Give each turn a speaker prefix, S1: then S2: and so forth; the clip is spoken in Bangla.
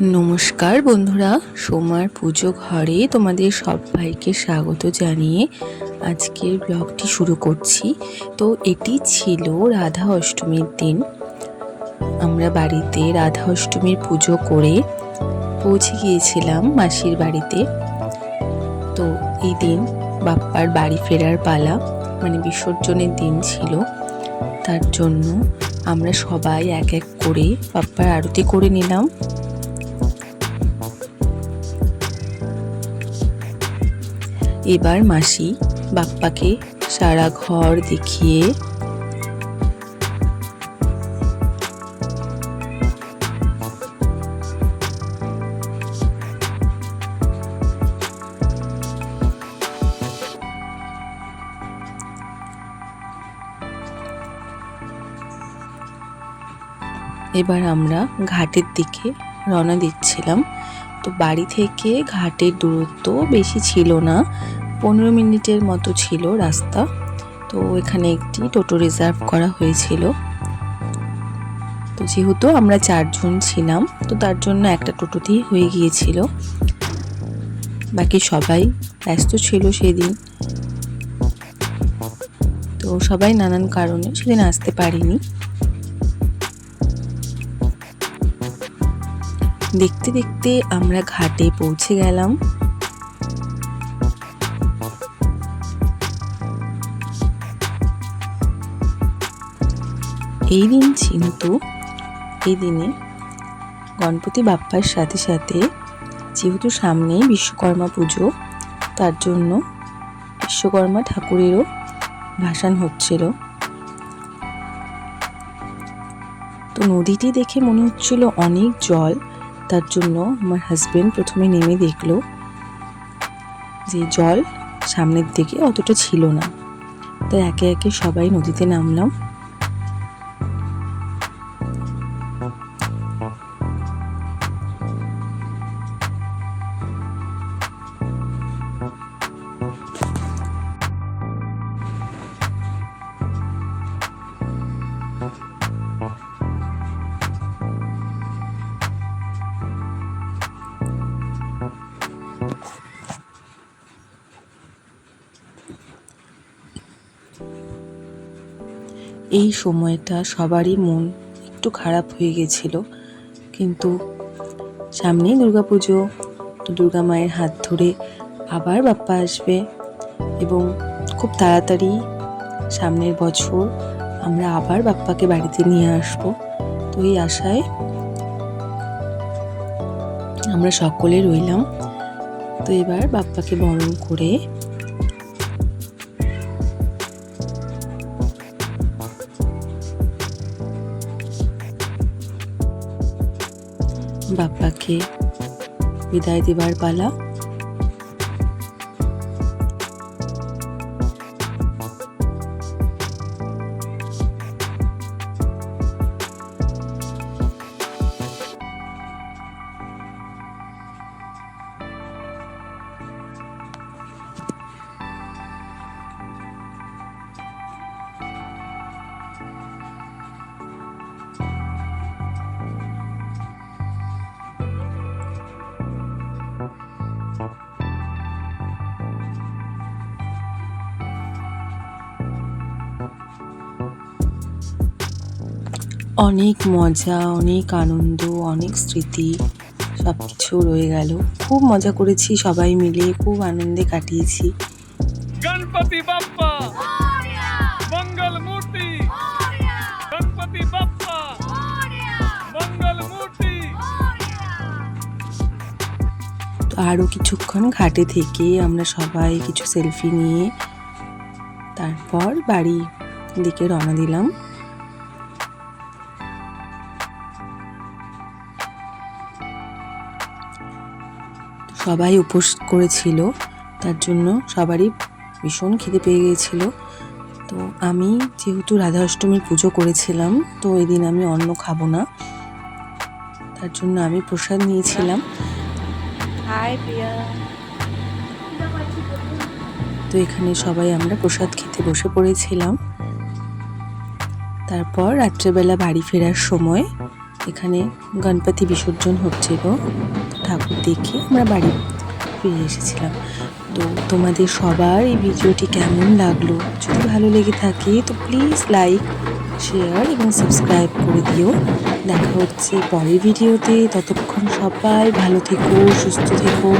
S1: নমস্কার বন্ধুরা, সোমার পুজো ঘরে তোমাদের সবাইকে স্বাগত জানিয়ে আজকের ব্লগটি শুরু করছি। তো এটি ছিল রাধা অষ্টমীর দিন। আমরা বাড়িতে রাধা অষ্টমীর পুজো করে পৌঁছে গিয়েছিলাম মাসির বাড়িতে। তো এই দিন বাপ্পার বাড়ি ফেরার পালা মানে বিসর্জনের দিন ছিল। তার জন্য আমরা সবাই এক এক করে বাপ্পার আরতি করে নিলাম। এবার মাসি বাপ্পাকে সারা ঘর দেখিয়ে এবার আমরা ঘাটের দিকে রওনা দিচ্ছিলাম। তো বাড়ি থেকে ঘাটের দূরত্ব বেশি ছিল না। পনেরো মিনিটের মতো ছিল রাস্তা। তো এখানে একটি টোটো রিজার্ভ করা হয়েছিল। তো যেহেতু আমরা চারজন ছিলাম, তো তার জন্য একটা টোটোতেই হয়ে গিয়েছিল। বাকি সবাই ব্যস্ত ছিল সেদিন। তো সবাই নানান কারণে সেদিন আসতে পারিনি। দেখতে দেখতে আমরা ঘাটে পৌঁছে গেলাম। এই দিন কিন্তু, এই দিনে গণপতি বাপ্পার সাথে সাথে যেহেতু সামনেই বিশ্বকর্মা পুজো, তার জন্য বিশ্বকর্মা ঠাকুরেরও ভাসান হচ্ছিল। তো নদীটি দেখে মনে হচ্ছিল অনেক জল, তার জন্য আমার হাজব্যান্ড প্রথমে নেমে দেখল যে জল সামনের দিকে অতটা ছিল না। তো একে একে সবাই নদীতে নামলাম। এই সময়টা সবারই মন একটু খারাপ হয়ে গেছিল, কিন্তু সামনেই তো দুর্গা মায়ের হাত ধরে আবার বাপ্পা আসবে এবং খুব তাড়াতাড়ি সামনের বছর আমরা আবার বাপ্পাকে বাড়িতে নিয়ে আসব। তো এই আশায় আমরা সকলে রইলাম। তো এবার বাপ্পাকে বরণ করে বাপ্পাকে বিদায় দেবার পালা। অনেক মজা অনেক আনন্দ অনেক স্মৃতি সব কিছু রয়ে গেল। খুব মজা করেছি সবাই মিলে খুব আনন্দে কাটিয়েছি।
S2: গণপতি বাপ্পা! মঙ্গল মূর্তি! গণপতি বাপ্পা! মঙ্গল মূর্তি!
S1: তো আরও কিছুক্ষণ ঘাটে থেকে আমরা সবাই কিছু সেলফি নিয়ে তারপর বাড়ি দিকে রওনা দিলাম। সবাই উপোস করেছিল তার জন্য সবারই ভীষণ খিদে পেয়ে গিয়েছিল। তো আমি যেহেতু রাধা অষ্টমীর পুজো করেছিলাম তো ওই দিন আমি অন্ন খাব না। তার জন্য আমি প্রসাদ নিয়েছিলাম।
S3: হাই প্রিয়া।
S1: তো এখানে সবাই আমরা প্রসাদ খেতে বসে পড়েছিলাম। তারপর রাত্রেবেলা বাড়ি ফেরার সময় এখানে গণপতি বিসর্জন হচ্ছিল। ঠাকুর দেখে আমরা বাড়ি ফিরে এসেছিলাম। তো তোমাদের সবার এই ভিডিওটি কেমন লাগল? যদি ভালো লেগে থাকে, তো প্লিজ লাইক শেয়ার এবং সাবস্ক্রাইব করে দিও। দেখা হচ্ছে পরের ভিডিওতে। ততক্ষণ সবাই ভালো থেকো, সুস্থ থেকো।